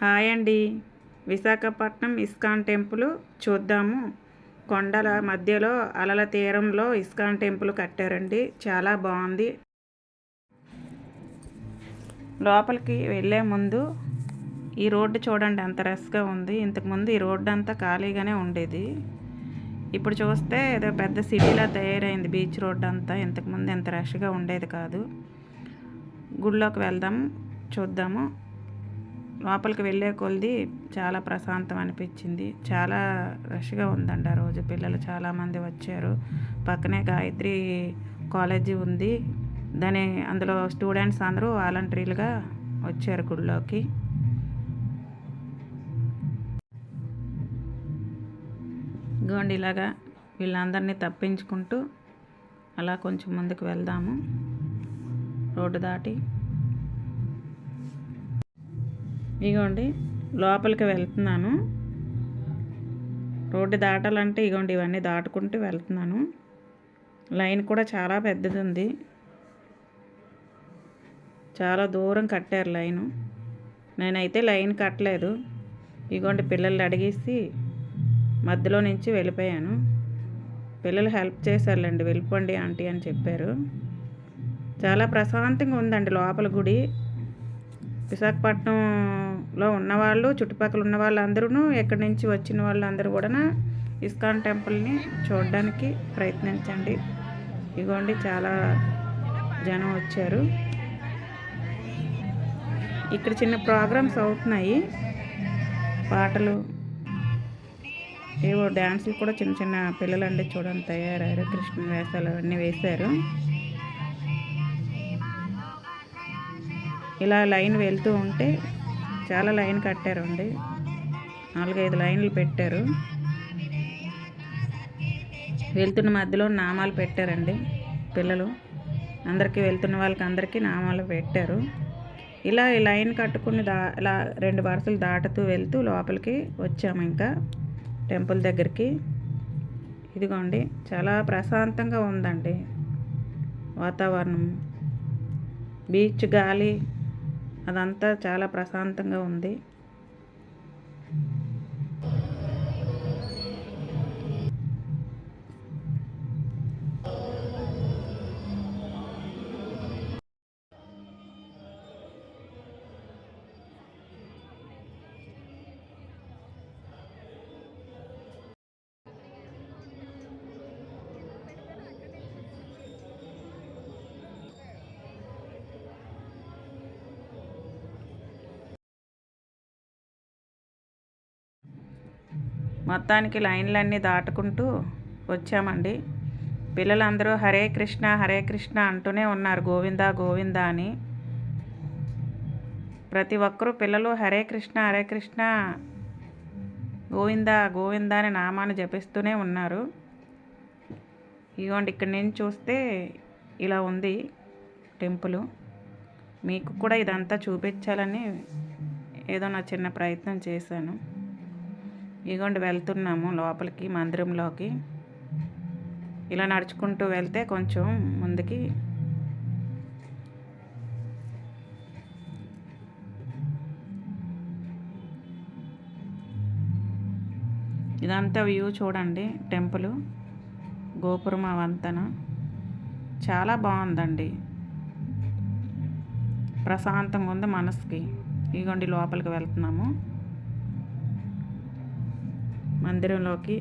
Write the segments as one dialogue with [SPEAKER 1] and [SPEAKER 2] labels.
[SPEAKER 1] Hi అండి. Visakhapatnam ISKCON temple చూద్దాము. కొండల మధ్యలో అలల తీరంలో ఇస్కాన్ టెంపుల్ కట్టారండి. చాలా బాగుంది. లోపలికి వెళ్ళే ముందు ఈ రోడ్డు చూడండి ఎంత రష్గా ఉంది. ఇంతకుముందు ఈ రోడ్డు అంతా ఖాళీగానే ఉండేది. ఇప్పుడు చూస్తే ఏదో పెద్ద సిటీలా తయారైంది బీచ్ రోడ్డు అంతా. ఇంతకుముందు ఎంత రష్గా ఉండేది కాదు. గుడిలోకి వెళ్దాం చూద్దాము. లోపలికి వెళ్ళే కొలిది చాలా ప్రశాంతం అనిపించింది. చాలా రష్గా ఉందండి ఆ రోజు. పిల్లలు చాలామంది వచ్చారు. పక్కనే గాయత్రి కాలేజీ ఉంది. దాని అందులో స్టూడెంట్స్ అందరూ వాలంటీర్లుగా వచ్చారు గుడిలోకి. ఇదిగోండి ఇలాగా వీళ్ళందరినీ తప్పించుకుంటూ అలా కొంచెం ముందుకు వెళ్దాము. రోడ్డు దాటి ఇగోండి లోపలికి వెళ్తున్నాను. రోడ్డు దాటాలంటే ఇగోండి ఇవన్నీ దాటుకుంటూ వెళ్తున్నాను. లైన్ కూడా చాలా పెద్దది ఉంది చాలా దూరం కట్టారు లైను. నేనైతే లైన్ కట్టలేదు. ఇగోండి పిల్లల్ని అడిగేసి మధ్యలో నుంచి వెళ్ళిపోయాను. పిల్లలు హెల్ప్ చేశారులేండి వెళ్ళిపోండి ఆంటీ అని చెప్పారు. చాలా ప్రశాంతంగా ఉందండి లోపల గుడి. విశాఖపట్నం లో ఉన్నవాళ్ళు చుట్టుపక్కల ఉన్న వాళ్ళందరూ ఎక్కడి నుంచి వచ్చిన వాళ్ళందరూ కూడా ఇస్కాన్ టెంపుల్ని చూడడానికి ప్రయత్నించండి. ఇగోండి చాలా జనం వచ్చారు. ఇక్కడ చిన్న ప్రోగ్రామ్స్ అవుతున్నాయి. పాటలు ఏవో డ్యాన్సులు కూడా చిన్న చిన్న పిల్లలు అండి చూడండి తయారయ్యారు. కృష్ణ వేషాలు అవన్నీ వేశారు. ఇలా లైన్ వెళ్తూ ఉంటే చాలా లైన్ కట్టారండి. నాలుగైదు లైన్లు పెట్టారు. వెళ్తున్న మధ్యలో నామాలు పెట్టారండి పిల్లలు. అందరికీ వెళ్తున్న వాళ్ళకి అందరికీ నామాలు పెట్టారు. ఇలా ఈ లైన్ కట్టుకుని దా ఇలా రెండు వరుసలు దాటుతూ వెళ్తూ లోపలికి వచ్చాము ఇంకా టెంపుల్ దగ్గరికి. ఇదిగోండి చాలా ప్రశాంతంగా ఉందండి వాతావరణం. బీచ్ గాలి అదంతా చాలా ప్రశాంతంగా ఉంది. మొత్తానికి లైన్లన్నీ దాటుకుంటూ వచ్చామండి. పిల్లలందరూ హరే కృష్ణ హరే కృష్ణ అంటూనే ఉన్నారు. గోవిందా గోవిందా అని. ప్రతి ఒక్కరూ పిల్లలు హరే కృష్ణ హరే కృష్ణ గోవిందా గోవిందా అని నామాన్ని జపిస్తూనే ఉన్నారు. ఇదిగోండి ఇక్కడ నుంచి చూస్తే ఇలా ఉంది టెంపుల్. మీకు కూడా ఇదంతా చూపించాలని ఏదో నా చిన్న ప్రయత్నం చేశాను. ఇగోండి వెళ్తున్నాము లోపలికి మందిరంలోకి. ఇలా నడుచుకుంటూ వెళ్తే కొంచెం ముందుకి. ఇదంతా వ్యూ చూడండి టెంపుల్. గోపురం వంతెన చాలా బాగుందండి. ప్రశాంతంగా ఉంది మనసుకి. ఇగోండి లోపలికి వెళ్తున్నాము. మందిరంలోకి.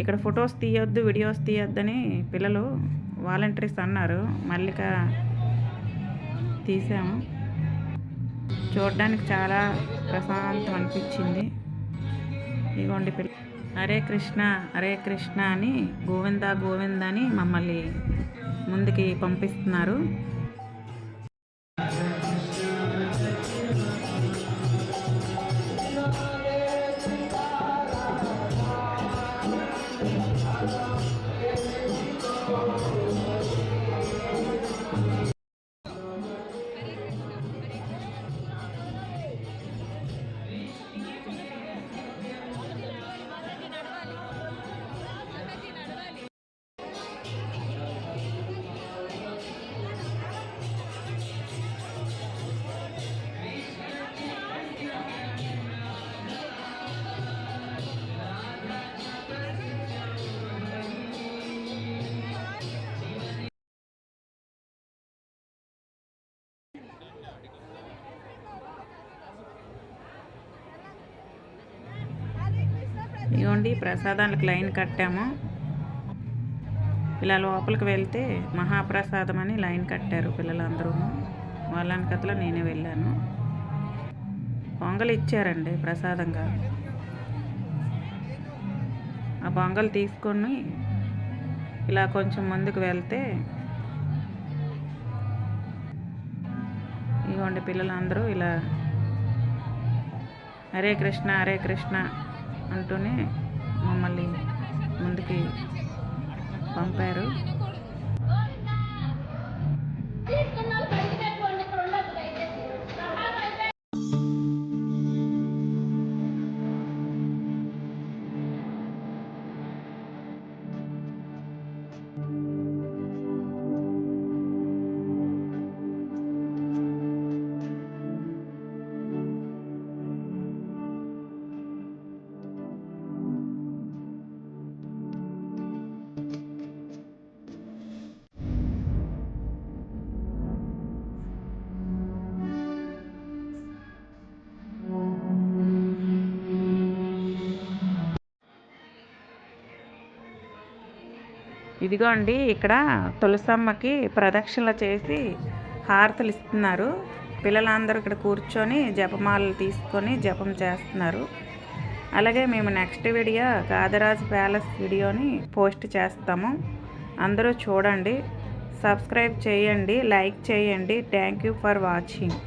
[SPEAKER 1] ఇక్కడ ఫొటోస్ తీయొద్దు వీడియోస్ తీయొద్దని పిల్లలు వాలంటీర్స్ అన్నారు. మల్లిక తీసాము చూడడానికి చాలా ప్రశాంతం అనిపించింది. ఇదిగోండి పిల్ల హరే కృష్ణ హరే కృష్ణ అని గోవింద గోవింద అని మమ్మల్ని ముందుకి పంపిస్తున్నారు. ఇవ్వండి ప్రసాదాలకు లైన్ కట్టాము. ఇలా లోపలికి వెళ్తే మహాప్రసాదం అని లైన్ కట్టారు పిల్లలందరూ వాళ్ళని కథలో నేనే వెళ్ళాను. పొంగల్ ఇచ్చారండి ప్రసాదంగా. ఆ పొంగల్ తీసుకొని ఇలా కొంచెం ముందుకు వెళ్తే ఇదిగోండి పిల్లలందరూ ఇలా హరే కృష్ణ హరే కృష్ణ. అంటూనే మమ్మల్ని ముందుకి పంపారు. ఇదిగో అండి ఇక్కడ తులసమ్మకి ప్రదక్షిణలు చేసి హారతలు ఇస్తున్నారు. పిల్లలందరూ ఇక్కడ కూర్చొని జపమాలలు తీసుకొని జపం చేస్తున్నారు. అలాగే మేము నెక్స్ట్ వీడియో కాదరాజు ప్యాలెస్ వీడియోని పోస్ట్ చేస్తాము. అందరూ చూడండి సబ్స్క్రైబ్ చేయండి లైక్ చేయండి. Thank you for watching.